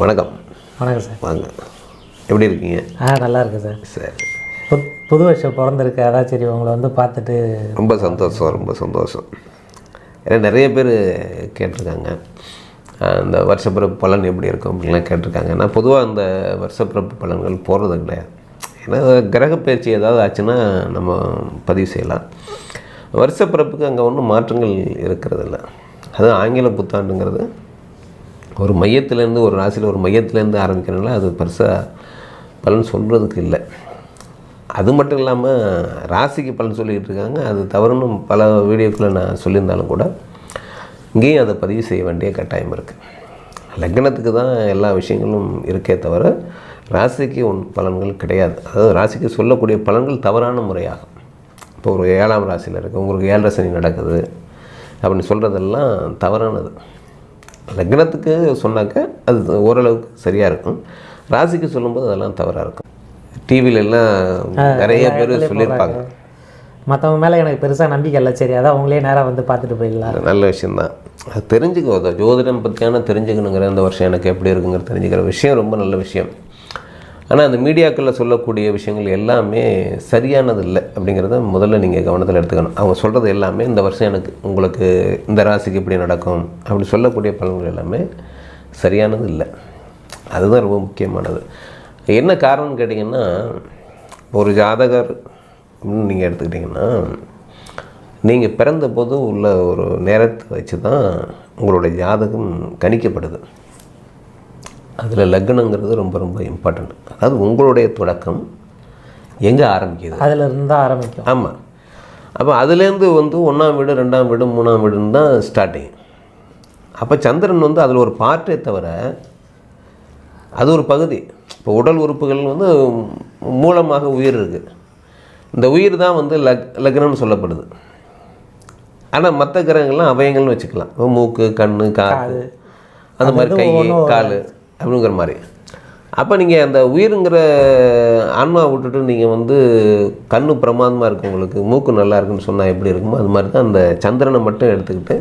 வணக்கம். வணக்கம் சார். வாங்க. எப்படி இருக்கீங்க? ஆ நல்லா இருக்கு சார். சரி. புது புது வருஷம் பிறந்திருக்கு அதான் சரி உங்களை வந்து பார்த்துட்டு ரொம்ப சந்தோஷம் ரொம்ப சந்தோஷம். ஏன்னா நிறைய பேர் கேட்டிருக்காங்க. இந்த வருஷப்பிறப்பு பலன் எப்படி இருக்கும் அப்படின்லாம் கேட்டிருக்காங்க. நான் பொதுவாக அந்த வருஷப்பிறப்பு பலன்கள் போடுறது கிடையாது ஏன்னா கிரக பயிற்சி ஏதாவது ஆச்சுன்னா நம்ம பதிவு செய்யலாம். வருஷப்பிறப்புக்கு அங்கே ஒன்றும் மாற்றங்கள் இருக்கிறதில்ல. அது ஆங்கில புத்தாண்டுங்கிறது ஒரு மையத்துலேருந்து ஒரு ராசியில் ஒரு மையத்துலேருந்து ஆரம்பிக்கிறனால அது பெருசாக பலன் சொல்கிறதுக்கு இல்லை. அது மட்டும் இல்லாமல் ராசிக்கு பலன் சொல்லிக்கிட்டு இருக்காங்க. அது தவறுன்னு பல வீடியோக்களை நான் சொல்லியிருந்தாலும் கூட இங்கேயும் அதை பதிவு செய்ய வேண்டிய கட்டாயம் இருக்குது லக்னத்துக்கு தான் எல்லா விஷயங்களும் இருக்கே தவிர ராசிக்கு ஒன் பலன்கள் கிடையாது. அதாவது ராசிக்கு சொல்லக்கூடிய பலன்கள் தவறான முறையாகும். இப்போ ஒரு ஏழாம் ராசியில் இருக்குது உங்களுக்கு ஏழரை சனி நடக்குது. அப்படின்னு சொல்கிறதெல்லாம் தவறானது. லக்னத்துக்கு சொன்னாக்க அது ஓரளவுக்கு சரியாக இருக்கும். ராசிக்கு சொல்லும்போது அதெல்லாம் தவறாக இருக்கும். டிவியில எல்லாம் நிறைய பேர் சொல்லியிருப்பாங்க. மற்றவங்க மேலே எனக்கு பெருசாக நம்பிக்கை இல்லை. சரி அதான் உங்களே நேராக வந்து பார்த்துட்டு போயிடலாம். நல்ல விஷயந்தான் அது தெரிஞ்சுக்கோ ஜோதிடம் பற்றியான தெரிஞ்சுக்கணுங்கிற இந்த வருஷம் எனக்கு எப்படி இருக்குங்கிற தெரிஞ்சுக்கிற விஷயம் ரொம்ப நல்ல விஷயம். ஆனால் அந்த மீடியாக்களில் சொல்லக்கூடிய விஷயங்கள் எல்லாமே சரியானது இல்லை அப்படிங்கிறத முதல்ல நீங்கள் கவனத்தில் எடுத்துக்கணும். அவங்க சொல்கிறது எல்லாமே இந்த வருஷம் எனக்கு உங்களுக்கு இந்த ராசிக்கு இப்படி நடக்கும் அப்படி சொல்லக்கூடிய பலன்கள் எல்லாமே சரியானது இல்லை அதுதான் ரொம்ப முக்கியமானது. என்ன காரணம்னு கேட்டிங்கன்னா ஒரு ஜாதகர் அப்படின்னு நீங்கள் எடுத்துக்கிட்டிங்கன்னா நீங்கள் பிறந்தபோது உள்ள ஒரு நேரத்தை வச்சு தான் உங்களுடைய ஜாதகம் கணிக்கப்படுது. அதில் லக்னங்கிறது ரொம்ப ரொம்ப இம்பார்ட்டண்ட் அதாவது உங்களுடைய தொடக்கம் எங்கே ஆரம்பிக்குது? அதில் இருந்து தான் ஆரம்பிக்கும். ஆமாம் அப்போ அதுலேருந்து வந்து ஒன்றாம் வீடு ரெண்டாம் வீடு மூணாம் வீடுன்னு தான் ஸ்டார்டிங் அப்போ சந்திரன் வந்து அதில் ஒரு பார்ட்டே தவிர அது ஒரு பகுதி. இப்போ உடல் உறுப்புகள் வந்து மூலமாக உயிர் இருக்குது இந்த உயிர் தான் வந்து லக் லக்னம்னு சொல்லப்படுது. ஆனால் மற்ற கிரகங்கள்லாம் அவயங்கள்னு வச்சுக்கலாம். இப்போ மூக்கு கண் காது. அந்த மாதிரி கை கால். அப்படிங்கிற மாதிரி. அப்போ நீங்கள் அந்த உயிருங்கிற ஆன்மா விட்டுட்டு நீங்கள் வந்து கண்ணு பிரமாதமாக இருக்கு உங்களுக்கு மூக்கு நல்லா இருக்குன்னு சொன்னால் எப்படி இருக்குமோ அது மாதிரி தான் அந்த சந்திரனை மட்டும் எடுத்துக்கிட்டு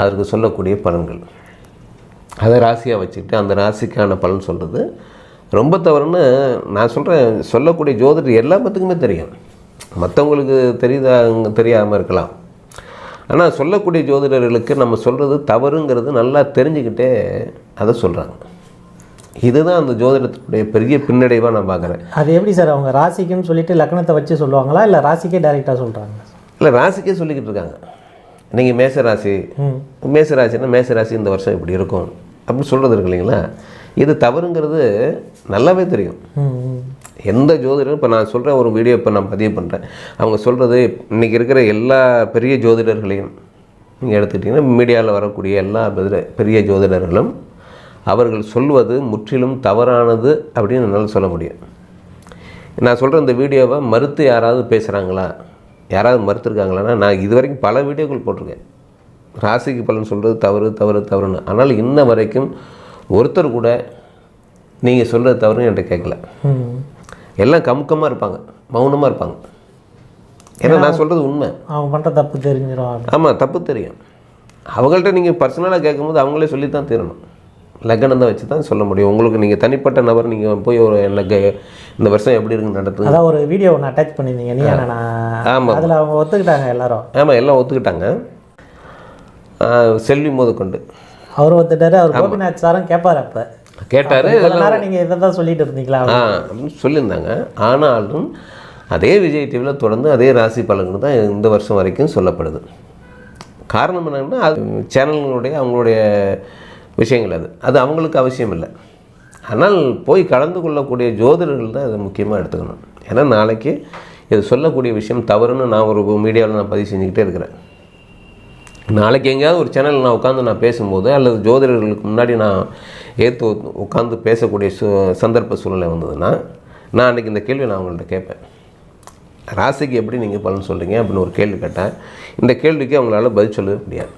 அதற்கு சொல்லக்கூடிய பலன்கள். அதை ராசியாக வச்சுக்கிட்டு அந்த ராசிக்கான பலன் சொல்கிறது ரொம்ப தவறுன்னு நான் சொல்கிறேன் சொல்லக்கூடிய ஜோதிடர் எல்லா பத்துக்குமே தெரியும். மற்றவங்களுக்கு தெரியுதா தெரியாமல் இருக்கலாம். ஆனால் சொல்லக்கூடிய ஜோதிடர்களுக்கு நம்ம சொல்கிறது தவறுங்கிறது நல்லா தெரிஞ்சுக்கிட்டே அதை சொல்கிறாங்க இதுதான் அந்த ஜோதிடத்துடைய பெரிய பின்னடைவாக நான் பார்க்குறேன். அது எப்படி சார் அவங்க ராசிக்குன்னு சொல்லிட்டு லக்னத்தை வச்சு சொல்லுவாங்களா இல்லை ராசிக்கே டைரெக்டாக சொல்கிறாங்க இல்லை ராசிக்கே சொல்லிக்கிட்டு இருக்காங்க. நீங்கள் மேச ராசி மேச ராசினா மேச ராசி இந்த வருஷம் இப்படி இருக்கும். அப்படின்னு சொல்கிறது இருக்கு இல்லைங்களா? இது தவறுங்கிறது நல்லாவே தெரியும். எந்த ஜோதிடரும் இப்போ நான் சொல்கிற ஒரு வீடியோ இப்போ நான் பதிவு பண்ணுறேன் அவங்க சொல்கிறது இன்றைக்கி இருக்கிற எல்லா பெரிய ஜோதிடர்களையும் நீங்கள் எடுத்துக்கிட்டிங்கன்னா மீடியாவில் வரக்கூடிய எல்லா பெரிய ஜோதிடர்களும் அவர்கள் சொல்வது முற்றிலும் தவறானது அப்படின்னு என்னால் சொல்ல முடியும். நான் சொல்கிற இந்த வீடியோவை மறுத்து யாராவது பேசுகிறாங்களா யாராவது மறுத்துருக்காங்களான்னா நான் இது வரைக்கும் பல வீடியோக்கள் போட்டிருக்கேன். ராசிக்கு பலன் சொல்கிறது தவறு தவறு தவறுன்னு. ஆனால் இன்ன வரைக்கும் ஒருத்தர் கூட நீங்கள் சொல்கிறது தவறுன்னு என்கிட்ட கேட்கல. எல்லாம் கமுக்கமாக இருப்பாங்க மௌனமாக இருப்பாங்க. ஏன்னா நான் சொல்கிறது உண்மை. அவங்க பண்ணுற தப்பு தெரிஞ்சிடும். ஆமாம் தப்பு தெரியும். அவங்கள்ட்ட நீங்கள் பர்சனலாக கேட்கும்போது அவங்களே சொல்லி தான் தீரணும். லக்னம் தான் வச்சு தான் சொல்ல முடியும். உங்களுக்கு நீங்கள் தனிப்பட்ட நபர் நீங்கள் போய் ஒரு எனக்கு இந்த வருஷம் எப்படி இருக்கு நடத்துங்க அதான் ஒரு வீடியோ ஒன்று அட்டாச் பண்ணியிருந்தீங்க. நீ ஆமாம். அதில் அவங்க ஒத்துக்கிட்டாங்க எல்லாரும். ஆமாம் எல்லாம் ஒத்துக்கிட்டாங்க. செல்வி முதற்கொண்டு அவர் ஒத்துட்டாரு அவர் கோபிநாத் சாரும் கேட்பார் அப்போ. கேட்டார் நேரம் நீங்கள் இதை தான் சொல்லிட்டு இருந்தீங்களா? ஆ அப்படின்னு சொல்லியிருந்தாங்க. ஆனாலும் அதே விஜய் டிவியில் தொடர்ந்து அதே ராசி பலன்கள் தான் இந்த வருஷம் வரைக்கும் சொல்லப்படுது. காரணம் என்னன்னா அது சேனல்களுடைய அவங்களுடைய விஷயங்கள் அது. அது அவங்களுக்கு அவசியம் இல்லை. ஆனால் போய் கலந்து கொள்ளக்கூடிய ஜோதிடர்கள் தான் இதை முக்கியமாக எடுத்துக்கணும். ஏன்னா நாளைக்கு இது சொல்லக்கூடிய விஷயம் தவறுன்னு நான் ஒரு மீடியாவில் நான் பதிவு செஞ்சுக்கிட்டே இருக்கிறேன். நாளைக்கு எங்கேயாவது ஒரு சேனல் நான் உட்காந்து நான் பேசும்போது அல்லது ஜோதிடர்களுக்கு முன்னாடி நான் ஏற்று உட்காந்து பேசக்கூடிய சு சந்தர்ப்ப சூழ்நிலை வந்ததுன்னா நான் அன்றைக்கி இந்த கேள்வி நான் அவங்கள்ட்ட கேட்பேன். ராசிக்கு எப்படி நீங்கள் பலன் சொல்கிறீங்க அப்படின்னு ஒரு கேள்வி கேட்டேன் இந்த கேள்விக்கு அவங்களால பதில் சொல்லவே முடியாது.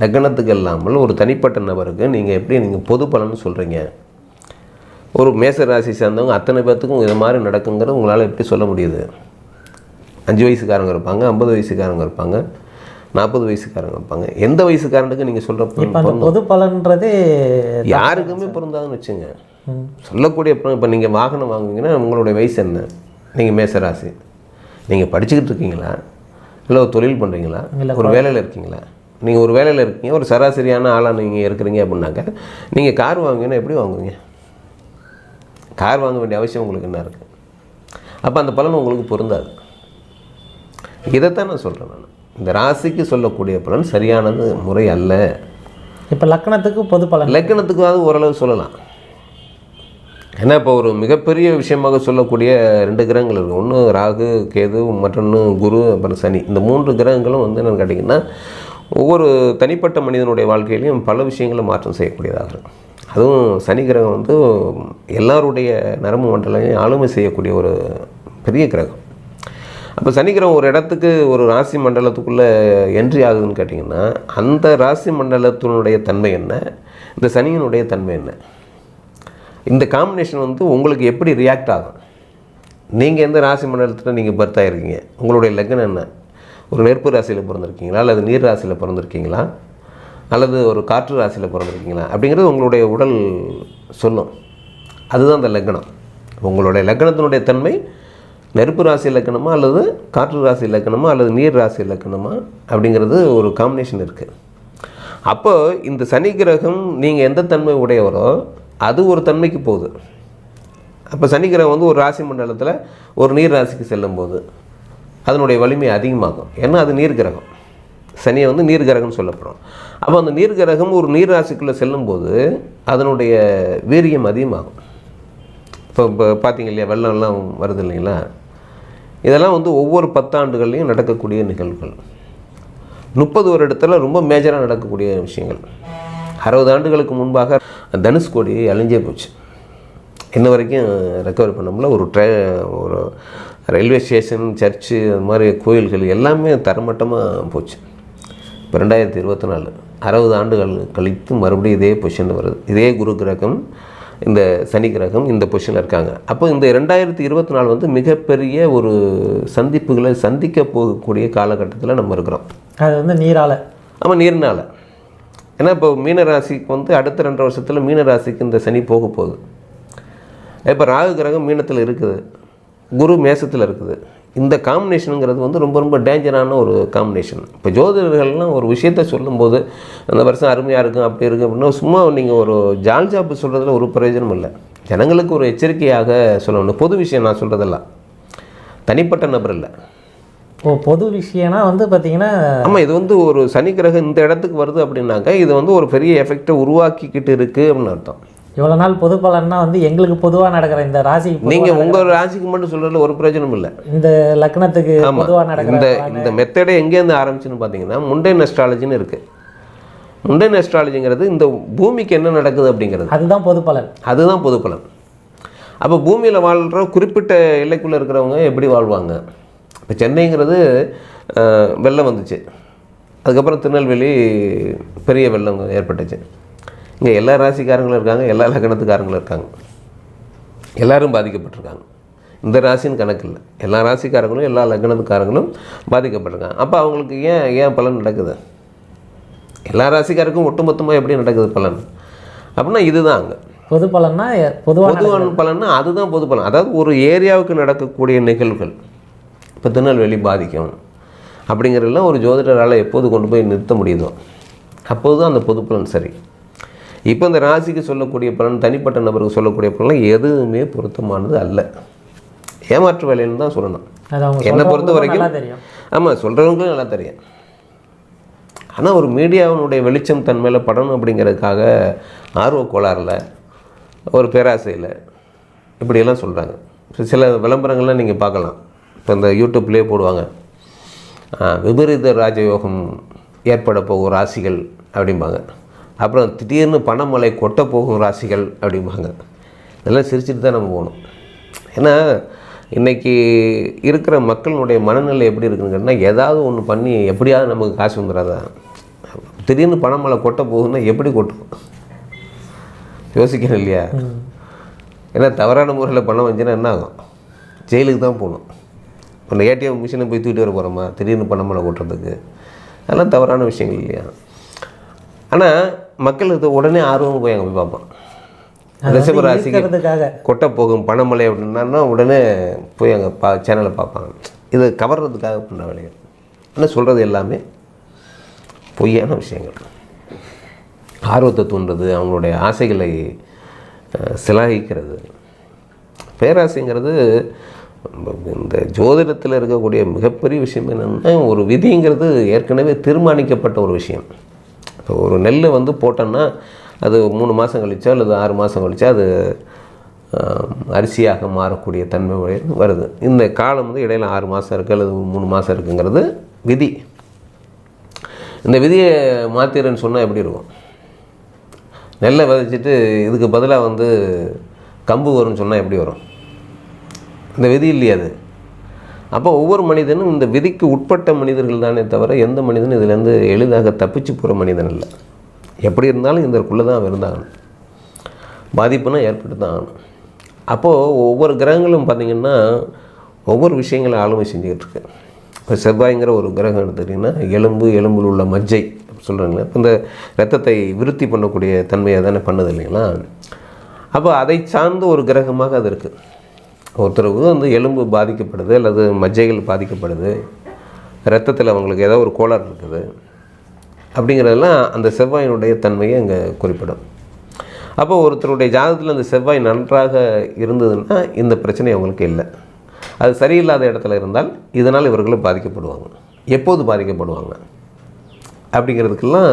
லக்னத்துக்கு இல்லாமல் ஒரு தனிப்பட்ட நபருக்கு நீங்கள் எப்படி நீங்கள் பொது பலன் சொல்கிறீங்க ஒரு மேச ராசி சேர்ந்தவங்க அத்தனை பேர்த்துக்கும் இது மாதிரி நடக்குங்கிறது உங்களால் எப்படி சொல்ல முடியுது? அஞ்சு வயசுக்காரங்க இருப்பாங்க ஐம்பது வயசுக்காரங்க இருப்பாங்க நாற்பது வயசுக்காரங்க வைப்பாங்க எந்த வயசுக்காரனுக்கு நீங்கள் சொல்கிற பொது பலன்றது யாருக்குமே பொருந்தாதுன்னு வச்சுங்க. சொல்லக்கூடிய இப்போ நீங்கள் வாகனம் வாங்குவீங்கன்னா உங்களுடைய வயசு என்ன? நீங்கள் மேசராசி நீங்கள் படிச்சுக்கிட்டு இருக்கீங்களா? இல்லை ஒரு தொழில் பண்ணுறீங்களா ஒரு வேலையில் இருக்கீங்களா? நீங்கள் ஒரு வேலையில் இருக்கீங்க ஒரு சராசரியான ஆளாக நீங்கள் இருக்கிறீங்க அப்படின்னாக்க நீங்கள் கார் வாங்குவீங்கன்னா எப்படி வாங்குவீங்க? கார் வாங்க வேண்டிய அவசியம் உங்களுக்கு என்ன இருக்குது அப்போ அந்த பலன் உங்களுக்கு பொருந்தாது. இதைத்தான் நான் சொல்கிறேன் நான். இந்த ராசிக்கு சொல்லக்கூடிய பலன் சரியானது முறை அல்ல. இப்போ லக்கணத்துக்கு பொது பலன். லக்கணத்துக்காவது ஓரளவு சொல்லலாம். ஏன்னா இப்போ ஒரு மிகப்பெரிய விஷயமாக சொல்லக்கூடிய ரெண்டு கிரகங்கள் இருக்குது ஒன்று ராகு கேது மற்றொன்று குரு அப்புறம் சனி. இந்த மூன்று கிரகங்களும் வந்து என்னென்னு கேட்டிங்கன்னா ஒவ்வொரு தனிப்பட்ட மனிதனுடைய வாழ்க்கையிலையும் பல விஷயங்களை மாற்றம் செய்யக்கூடியதாக இருக்கும். அதுவும் சனி கிரகம் வந்து எல்லாருடைய நரம்பு மண்டலையும் ஆளுமை செய்யக்கூடிய ஒரு பெரிய கிரகம். அப்போ சனி கிரகம் ஒரு இடத்துக்கு ஒரு ராசி மண்டலத்துக்குள்ளே என்ட்ரி ஆகுதுன்னு கேட்டிங்கன்னா அந்த ராசி மண்டலத்தினுடைய தன்மை என்ன? இந்த சனியினுடைய தன்மை என்ன? இந்த காம்பினேஷன் வந்து உங்களுக்கு எப்படி ரியாக்ட் ஆகும்? நீங்கள் எந்த ராசி மண்டலத்தில் நீங்கள் பர்த் ஆகிருக்கீங்க உங்களுடைய லக்னம் என்ன? ஒரு நெருப்பு ராசியில் பிறந்திருக்கீங்களா? அல்லது நீர் ராசியில் பிறந்திருக்கீங்களா? அல்லது ஒரு காற்று ராசியில் பிறந்திருக்கீங்களா? அப்படிங்கிறது உங்களுடைய உடல் சொல்லும். அதுதான் அந்த லக்னம். உங்களுடைய லக்னத்தினுடைய தன்மை நெருப்பு ராசி இலக்கணமா அல்லது காற்று ராசி இலக்கணமா அல்லது நீர் ராசி இலக்கணமா அப்படிங்கிறது ஒரு காம்பினேஷன் இருக்குது அப்போ இந்த சனி கிரகம் நீங்கள் எந்த தன்மை உடையவரோ அது ஒரு தன்மைக்கு போகுது. அப்போ சனி கிரகம் வந்து ஒரு ராசி மண்டலத்தில் ஒரு நீர் ராசிக்கு செல்லும்போது அதனுடைய வலிமை அதிகமாகும். ஏன்னா அது நீர் கிரகம் சனியை வந்து நீர் கிரகம்னு சொல்லப்படும் அப்போ அந்த நீர் கிரகம் ஒரு நீர் ராசிக்குள்ளே செல்லும்போது அதனுடைய வீரியம் அதிகமாகும். இப்போ இப்போ பார்த்தீங்க இல்லையா வெள்ளம்லாம் வருது இல்லைங்களா? இதெல்லாம் வந்து ஒவ்வொரு பத்தாண்டுகள்லையும் நடக்கக்கூடிய நிகழ்வுகள். முப்பது வருடத்தில் ரொம்ப மேஜராக நடக்கக்கூடிய விஷயங்கள். அறுபது ஆண்டுகளுக்கு முன்பாக தனுஷ்கோடி அழிஞ்சே போச்சு. இன்ன வரைக்கும் ரெக்கவர் பண்ண முடியல. ஒரு ட்ரே ஒரு ரயில்வே ஸ்டேஷன் சர்ச்சு அது மாதிரி கோயில்கள் எல்லாமே தரமட்டமாக போச்சு. இப்போ ரெண்டாயிரத்தி இருபத்தி நாலு அறுபது ஆண்டுகள் கழித்து மறுபடியும் இதே பொசிஷன் வருது. இதே குரு கிரகம் இந்த சனி கிரகம் இந்த பொசிஷனில் இருக்காங்க. அப்போ இந்த ரெண்டாயிரத்தி இருபத்தி நாலு வந்து மிகப்பெரிய ஒரு சந்திப்புகளை சந்திக்க போகக்கூடிய காலகட்டத்தில் நம்ம இருக்கிறோம். அது வந்து நீரால. ஆமாம் நீர்னால. ஏன்னா இப்போ மீனராசிக்கு வந்து அடுத்த ரெண்டு வருஷத்தில் மீனராசிக்கு இந்த சனி போக போகுது. இப்போ ராகு கிரகம் மீனத்தில் இருக்குது. குரு மேசத்தில் இருக்குது. இந்த காம்பினேஷனுங்கிறது வந்து ரொம்ப ரொம்ப டேஞ்சரான ஒரு காம்பினேஷன் இப்போ ஜோதிடர்கள்லாம் ஒரு விஷயத்த சொல்லும்போது அந்த வருஷம் அருமையாக இருக்கும் அப்படி இருக்குது அப்படின்னா சும்மா நீங்கள் ஒரு ஜால் ஜாப்பு சொல்கிறதுல ஒரு பிரயோஜனம் இல்லை. ஜனங்களுக்கு ஒரு எச்சரிக்கையாக சொல்லணும் பொது விஷயம் நான் சொல்கிறதெல்லாம் தனிப்பட்ட நபர் இல்லை. ஓ பொது விஷயம்னா வந்து பார்த்தீங்கன்னா ஆமாம் இது வந்து ஒரு சனி கிரகம் இந்த இடத்துக்கு வருது அப்படின்னாக்கா இது வந்து ஒரு பெரிய எஃபெக்டை உருவாக்கிக்கிட்டு இருக்குது அப்படின்னு அர்த்தம். இவ்வளோ நாள் பொது பலன்னா வந்து எங்களுக்கு பொதுவாக நடக்கிற இந்த ராசி நீங்கள் உங்கள் ராசிக்கு மட்டும் சொல்கிறதுல ஒரு பிரயோஜனம் இல்லை. இந்த லக்னத்துக்கு பொதுவாக நடக்கிற இந்த இந்த மெத்தடே எங்கேருந்து ஆரம்பிச்சுன்னு பார்த்தீங்கன்னா முண்டன் அஸ்ட்ராலஜின்னு இருக்குது முண்டன் அஸ்ட்ராலஜிங்கிறது இந்த பூமிக்கு என்ன நடக்குது அப்படிங்கிறது. அதுதான் பொது பலன். அதுதான் பொது பலன். அப்போ பூமியில் வாழ்கிற குறிப்பிட்ட எல்லைக்குள்ளே இருக்கிறவங்க எப்படி வாழ்வாங்க? இப்போ சென்னைங்கிறது வெள்ளம் வந்துச்சு. அதுக்கப்புறம் திருநெல்வேலி பெரிய வெள்ளம் ஏற்பட்டுச்சு. இங்கே எல்லா ராசிக்காரங்களும் இருக்காங்க எல்லா லக்னத்துக்காரங்களும் இருக்காங்க. எல்லாரும் பாதிக்கப்பட்டிருக்காங்க. இந்த ராசின்னு கணக்கு இல்லை. எல்லா ராசிக்காரங்களும் எல்லா லக்னத்துக்காரங்களும் பாதிக்கப்பட்டிருக்காங்க. அப்போ அவங்களுக்கு ஏன் ஏன் பலன் நடக்குது? எல்லா ராசிக்காருக்கும் ஒட்டுமொத்தமாக எப்படி நடக்குது பலன்? அப்படின்னா இதுதான் அங்கே. பொது பலன்னா பொதுவாக பொதுவான பலன்னா அதுதான் பொது பலன். அதாவது ஒரு ஏரியாவுக்கு நடக்கக்கூடிய நிகழ்வுகள் இப்போ திருநெல்வேலி பாதிக்கும் அப்படிங்கிறதெல்லாம் ஒரு ஜோதிடரால் எப்போது கொண்டு போய் நிறுத்த முடியுதோ அப்போது தான் அந்த பொது பலன் சரி. இப்போ இந்த ராசிக்கு சொல்லக்கூடிய பலன் தனிப்பட்ட நபருக்கு சொல்லக்கூடிய பலன் எதுவுமே பொருத்தமானது அல்ல. ஏமாற்று வேலைன்னு தான் சொல்லணும். என்னை பொறுத்த வரைக்கும் ஆமாம் சொல்கிறவங்களுக்கும் நல்லா தெரியும். ஆனால் ஒரு மீடியாவினுடைய வெளிச்சம் தன் மேலே படணும் அப்படிங்கிறதுக்காக ஆர்வ கோளாறில் ஒரு பேராசையில் இப்படியெல்லாம் சொல்கிறாங்க சில விளம்பரங்கள்லாம் நீங்கள் பார்க்கலாம். இப்போ இந்த யூடியூப்லேயே போடுவாங்க. விபரீத ராஜயோகம் ஏற்பட போகும் ராசிகள் அப்படிம்பாங்க. அப்புறம் திடீர்னு பணமலை கொட்ட போகும் ராசிகள் அப்படிம்பாங்க. இதெல்லாம் சிரிச்சிட்டு தான் நம்ம போகணும். ஏன்னா இன்றைக்கி இருக்கிற மக்களுடைய மனநிலை எப்படி இருக்குன்னு கேட்டால் ஏதாவது ஒன்று பண்ணி எப்படியாவது நமக்கு காசு வந்துடாதா திடீர்னு பணமலை கொட்ட போகுதுன்னா எப்படி கொட்டும்? யோசிக்கணும் இல்லையா? ஏன்னா தவறான முறையில் பணம் வந்துச்சுன்னா என்ன ஆகும்? ஜெயிலுக்கு தான் போகணும். இப்போ ஏடிஎம் மிஷினை போய் தூக்கிட்டு வர போகிறோமா திடீர்னு பணமலை கொட்டுறதுக்கு. அதெல்லாம் தவறான விஷயங்கள் இல்லையா? ஆனால் மக்கள் இது உடனே ஆர்வம் போய் அங்கே போய் பார்ப்பான். அது வந்து ரிஷப ராசிக்கு ஈர்க்கறதுக்காக கொட்டை போகும் பணமழை அப்படின்னா உடனே போய் அங்கே பா சேனலை பார்ப்பாங்க. இது கவர்றதுக்காக பண்ண வேலைகள். ஆனால் சொல்கிறது எல்லாமே? பொய்யான விஷயங்கள். ஆர்வத்தை தூண்டுறது அவங்களுடைய ஆசைகளை சிலாகிக்கிறது. பேராசைங்கிறது இந்த ஜோதிடத்தில் இருக்கக்கூடிய மிகப்பெரிய விஷயம் என்னென்னா ஒரு விதிங்கிறது ஏற்கனவே தீர்மானிக்கப்பட்ட ஒரு விஷயம். இப்போ ஒரு நெல் வந்து போட்டோன்னா அது மூணு மாதம் கழிச்சோ அல்லது ஆறு மாதம் கழிச்சோ அது அரிசியாக மாறக்கூடிய தன்மை வருது. இந்த காலம் வந்து இடையில ஆறு மாதம் இருக்குது அல்லது மூணு மாதம் இருக்குங்கிறது விதி. இந்த விதியை மாற்றிடுன்னு சொன்னால் எப்படி இருக்கும்? நெல்லை விதைச்சிட்டு இதுக்கு பதிலாக வந்து கம்பு வரும்னு சொன்னால் எப்படி வரும்? இந்த விதி இல்லையா அது? அப்போ ஒவ்வொரு மனிதனும் இந்த விதிக்கு உட்பட்ட மனிதர்கள் தானே தவிர எந்த மனிதனும் இதுலேருந்து எளிதாக தப்பிச்சு போகிற மனிதன் இல்லை. எப்படி இருந்தாலும் இதற்குள்ளே தான் இருந்தாகணும். பாதிப்புனா ஏற்பட்டு தான் ஆகணும். அப்போது ஒவ்வொரு கிரகங்களும் பார்த்திங்கன்னா ஒவ்வொரு விஷயங்களை ஆளுமை செஞ்சுக்கிட்டு இருக்கு. இப்போ செவ்வாய்ங்கிற ஒரு கிரகம் எடுத்துக்கிட்டிங்கன்னா எலும்பு எலும்பில் உள்ள மஜ்ஜை சொல்கிறாங்களே இப்போ இந்த ரத்தத்தை விருத்தி பண்ணக்கூடிய தன்மையை தானே பண்ணுது இல்லைங்களா? அப்போ அதை சார்ந்த ஒரு கிரகமாக அது இருக்குது ஒருத்தருக்கு வந்து எலும்பு பாதிக்கப்படுது அல்லது மஜ்ஜைகள் பாதிக்கப்படுது ரத்தத்தில் அவங்களுக்கு ஏதோ ஒரு கோளாறு இருக்குது அப்படிங்கிறதெல்லாம் அந்த செவ்வாயினுடைய தன்மையை அங்கே குறிப்பிடும். அப்போ ஒருத்தருடைய ஜாதகத்தில் அந்த செவ்வாய் நன்றாக இருந்ததுன்னா இந்த பிரச்சனை அவங்களுக்கு இல்லை. அது சரியில்லாத இடத்துல இருந்தால் இதனால் இவர்களும் பாதிக்கப்படுவாங்க. எப்போது பாதிக்கப்படுவாங்க? அப்படிங்கிறதுக்கெல்லாம்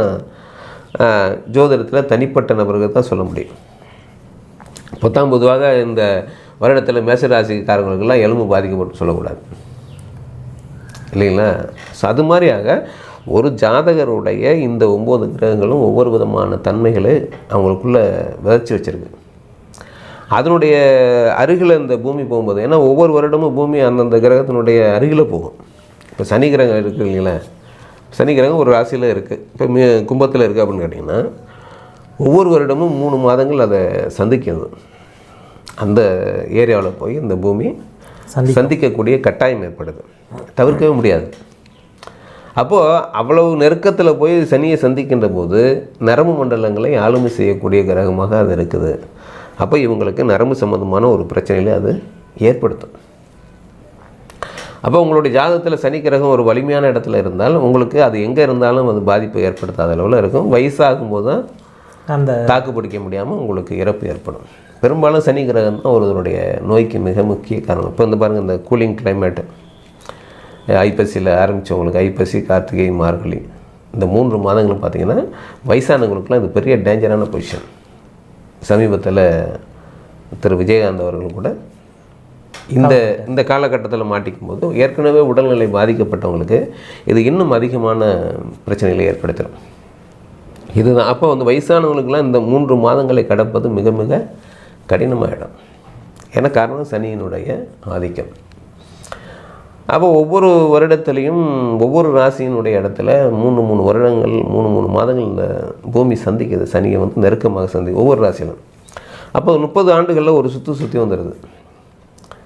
ஜோதிடத்தில் தனிப்பட்ட நபர்கள் தான் சொல்ல முடியும். பொத்தாம் பொதுவாக இந்த வருடத்தில் மேசராசிக்காரங்களுக்கெல்லாம் எலும்பு பாதிக்கப்பட்டு சொல்லக்கூடாது. இல்லைங்களா? ஸோ அது மாதிரியாக ஒரு ஜாதகருடைய இந்த ஒம்பது கிரகங்களும் ஒவ்வொரு விதமான தன்மைகளை அவங்களுக்குள்ளே விதைச்சி வச்சிருக்கு. அதனுடைய அருகில் இந்த பூமி போகும்போது ஏன்னா ஒவ்வொரு வருடமும் பூமி அந்தந்த கிரகத்தினுடைய அருகில் போகும். இப்போ சனி கிரகம் இருக்குது இல்லைங்களா? சனி கிரகம் ஒரு ராசியில் இருக்குது இப்போ மீ கும்பத்தில் இருக்குது அப்படின்னு கேட்டிங்கன்னா ஒவ்வொரு வருடமும் மூணு மாதங்கள் அதை சந்திக்கிறது. அந்த ஏரியாவில் போய் இந்த பூமி சந்தி சந்திக்கக்கூடிய கட்டாயம் ஏற்படுது. தவிர்க்கவே முடியாது. அப்போது அவ்வளவு நெருக்கத்தில் போய் சனியை சந்திக்கின்ற போது நரம்பு மண்டலங்களை ஆளுமை செய்யக்கூடிய கிரகமாக அது இருக்குது. அப்போ இவங்களுக்கு நரம்பு சம்மந்தமான ஒரு பிரச்சனையில அது ஏற்படுத்தும். அப்போ உங்களுடைய ஜாதகத்தில் சனி கிரகம் ஒரு வலிமையான இடத்துல இருந்தால் உங்களுக்கு அது எங்கே இருந்தாலும் அது பாதிப்பு ஏற்படுத்தாத அளவில் இருக்கும். வயசாகும் போது தான் அந்த தாக்கு பிடிக்க முடியாமல் உங்களுக்கு இறப்பு ஏற்படும். பெரும்பாலும் சனி கிரகம் தான் ஒருவருடைய நோய்க்கு மிக முக்கிய காரணம். இப்போ இந்த பாருங்கள் இந்த கூலிங் கிளைமேட்டு ஐப்பசியில் ஆரம்பித்தவங்களுக்கு ஐப்பசி கார்த்திகை மார்கழி இந்த மூன்று மாதங்களும் பார்த்தீங்கன்னா வயசானவங்களுக்குலாம் இது பெரிய டேஞ்சரான பொசிஷன் சமீபத்தில் திரு விஜயகாந்த் அவர்கள் கூட இந்த இந்த காலகட்டத்தில் மாட்டிக்கும் போது ஏற்கனவே உடல்நிலை பாதிக்கப்பட்டவங்களுக்கு இது இன்னும் அதிகமான பிரச்சனைகளை ஏற்படுத்திடும் இதுதான். அப்போ வந்து வயசானவங்களுக்கெல்லாம் இந்த மூன்று மாதங்களை கடப்பது மிக மிக கடினமாகிடும் ஏன்னா காரணம்? சனியினுடைய ஆதிக்கம். அப்போ ஒவ்வொரு வருடத்துலேயும் ஒவ்வொரு ராசியினுடைய இடத்துல மூணு மூணு வருடங்கள் மூணு மூணு மாதங்கள் இந்த பூமி சந்திக்குது. சனியை வந்து நெருக்கமாக சந்தி ஒவ்வொரு ராசியிலும். அப்போ முப்பது ஆண்டுகளில் ஒரு சுற்று சுற்றி வந்துடுது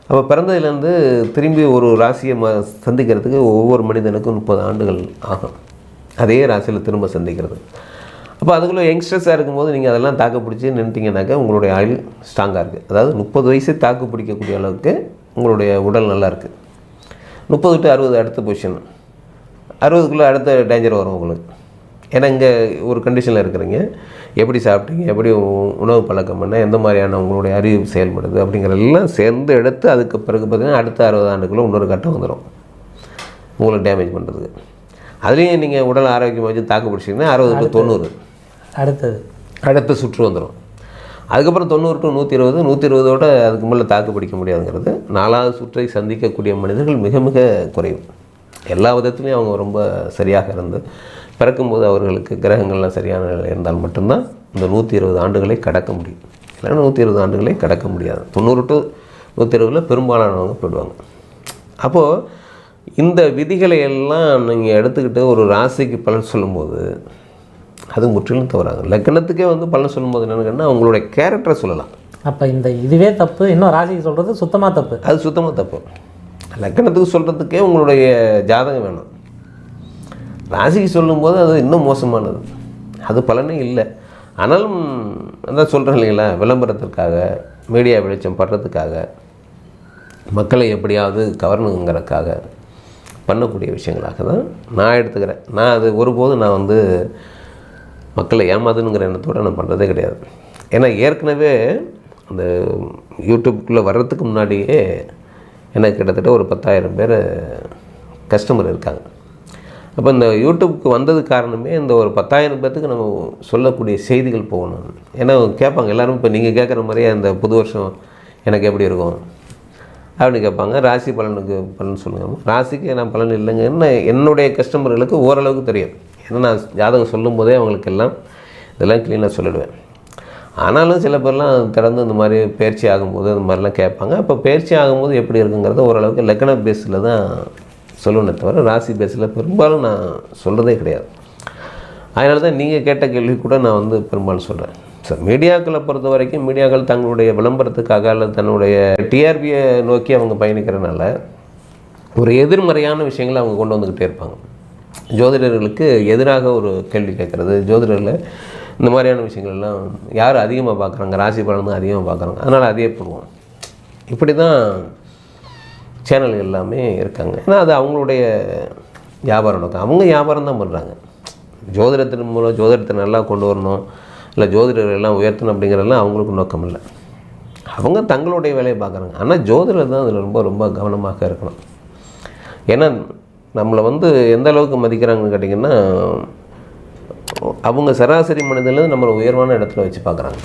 அப்போ பிறந்ததுலேருந்து திரும்பி ஒரு ராசியை ம சந்திக்கிறதுக்கு ஒவ்வொரு மனிதனுக்கும் முப்பது ஆண்டுகள் ஆகும். அதே ராசியில் திரும்ப சந்திக்கிறது. அப்போ அதுக்குள்ளே யங்ஸ்டர்ஸாக இருக்கும்போது நீங்கள் அதெல்லாம் தாக்கு பிடிச்சி நின்றுட்டீங்கன்னாக்கா உங்களுடைய ஆயுள் ஸ்ட்ராங்காக இருக்குது அதாவது முப்பது வயசு தாக்கு பிடிக்கக்கூடிய அளவுக்கு உங்களுடைய உடல் நல்லா இருக்குது முப்பது டு அறுபது அடுத்த பொசிஷன் அறுபதுக்குள்ளே அடுத்த டேஞ்சர் வரும் உங்களுக்கு. ஏன்னா இங்கே ஒரு கண்டிஷனில் இருக்கிறீங்க. எப்படி சாப்பிட்டீங்க? எப்படி உணவு பழக்கம் பண்ண எந்த மாதிரியான உங்களுடைய அறிவு செயல்படுது? அப்படிங்கிறதெல்லாம் சேர்ந்து எடுத்து அதுக்கு பிறகு பார்த்தீங்கன்னா அடுத்த அறுபது ஆண்டுக்குள்ளே இன்னொரு கட்டம் வந்துடும் உங்களுக்கு டேமேஜ் பண்ணுறதுக்கு அதுலேயும் நீங்கள் உடல் ஆரோக்கியமாக வச்சு தாக்கு பிடிச்சிங்கன்னா அறுபது டு தொண்ணூறு. அடுத்தது. அடுத்த சுற்று வந்துடும் அதுக்கப்புறம் தொண்ணூறு டு நூற்றி இருபது நூற்றி இருபதோட அதுக்கு மேலே தாக்கு பிடிக்க முடியாதுங்கிறது. நாலாவது சுற்றை சந்திக்கக்கூடிய மனிதர்கள் மிக மிக குறைவு. எல்லா விதத்துலையும் அவங்க ரொம்ப சரியாக இருந்து பிறக்கும்போது அவர்களுக்கு கிரகங்கள்லாம் சரியான நிலை இருந்தால் மட்டும்தான் இந்த நூற்றி இருபது ஆண்டுகளை கடக்க முடியும். இல்லைன்னா நூற்றி இருபது ஆண்டுகளை கடக்க முடியாது. தொண்ணூறு டு நூற்றி இருபதில் பெரும்பாலானவங்க போயிடுவாங்க. அப்போது இந்த விதிகளை எல்லாம் நீங்கள் எடுத்துக்கிட்டு ஒரு ராசிக்கு பலன் சொல்லும்போது அது முற்றிலும் தவறாங்க லக்னத்துக்கே வந்து பலன் சொல்லும்போது என்னென்னு அவங்களுடைய கேரக்டரை சொல்லலாம். அப்போ இந்த இதுவே தப்பு இன்னும் ராசிக்கு சொல்கிறது சுத்தமாக தப்பு. அது சுத்தமாக தப்பு. லக்கணத்துக்கு சொல்கிறதுக்கே உங்களுடைய ஜாதகம் வேணும். ராசிக்கு சொல்லும்போது அது இன்னும் மோசமானது. அது பலனே இல்லை. ஆனாலும் அதான் சொல்கிறேன் இல்லைங்களா விளம்பரத்திற்காக மீடியா வெளிச்சம் படுறதுக்காக மக்களை எப்படியாவது கவரணுங்கிறதுக்காக பண்ணக்கூடிய விஷயங்களாக தான் நான் எடுத்துக்கிறேன். நான் அது ஒருபோதும் நான் வந்து மக்களை ஏமாதுங்கிற எண்ணத்தோடு நான் பண்ணுறதே கிடையாது. ஏன்னா ஏற்கனவே அந்த யூடியூப்குள்ளே வர்றதுக்கு முன்னாடியே எனக்கு கிட்டத்தட்ட ஒரு பத்தாயிரம் பேர் கஸ்டமர் இருக்காங்க. அப்போ இந்த யூடியூப்க்கு வந்தது காரணமே இந்த ஒரு பத்தாயிரம் பேர்த்துக்கு நம்ம சொல்லக்கூடிய செய்திகள் போகணும். ஏன்னா கேட்பாங்க எல்லாரும் இப்போ நீங்கள் கேட்குற மாதிரியே அந்த புது வருஷம் எனக்கு எப்படி இருக்கும்? அப்படின்னு கேட்பாங்க ராசி பலனுக்கு பலன் சொல்லுங்கள் ராசிக்கு நான் பலன் இல்லைங்கன்னு என்னுடைய கஸ்டமர்களுக்கு ஓரளவுக்கு தெரியும். ஏன்னா நான் ஜாதகம் சொல்லும்போதே அவங்களுக்கு எல்லாம் இதெல்லாம் க்ளீனாக சொல்லிடுவேன். ஆனாலும் சில பேர்லாம் தொடர்ந்து இந்த மாதிரி பயிற்சி ஆகும்போது இந்த மாதிரிலாம் கேட்பாங்க. அப்போ பயிற்சி ஆகும்போது எப்படி இருக்குங்கிறத ஓரளவுக்கு லக்ன பேஸில் தான் சொல்லணுமே தவிர ராசி பேஸில் பெரும்பாலும் நான் சொல்கிறதே கிடையாது. அதனால தான் நீங்கள் கேட்ட கேள்வி கூட நான் வந்து பெரும்பாலும் சொல்கிறேன் ஸோ மீடியாக்களை பொறுத்த வரைக்கும் மீடியாக்கள் தங்களுடைய விளம்பரத்துக்காக அல்லது தன்னுடைய டிஆர்பியை நோக்கி அவங்க பயணிக்கிறனால ஒரு எதிர்மறையான விஷயங்களை அவங்க கொண்டு வந்துக்கிட்டே இருப்பாங்க. ஜோதிடர்களுக்கு எதிராக ஒரு கேள்வி கேட்குறது. ஜோதிடரில் இந்த மாதிரியான விஷயங்கள் எல்லாம் யார் அதிகமாக பார்க்குறாங்க? ராசி பலன் தான் அதிகமாக பார்க்குறாங்க. அதனால் அதையே போடுவோம். இப்படி தான் சேனல் எல்லாமே இருக்காங்க. ஏன்னா அது அவங்களுடைய வியாபாரம் நோக்கம். அவங்க வியாபாரம் தான் பண்ணுறாங்க ஜோதிடத்தின் மூலம் ஜோதிடத்தை நல்லா கொண்டு வரணும். இல்லை ஜோதிடர்கள் எல்லாம் உயர்த்தணும் அப்படிங்கிறதெல்லாம் அவங்களுக்கு நோக்கம் இல்லை. அவங்க தங்களுடைய வேலையை பார்க்குறாங்க. ஆனால் ஜோதிடர் தான் அதில் ரொம்ப ரொம்ப கவனமாக இருக்கணும். ஏன்னா நம்மளை வந்து எந்த அளவுக்கு மதிக்கிறாங்கன்னு கேட்டிங்கன்னா அவங்க சராசரி மனிதன்லேருந்து நம்மளை உயர்வான இடத்துல வச்சு பார்க்குறாங்க.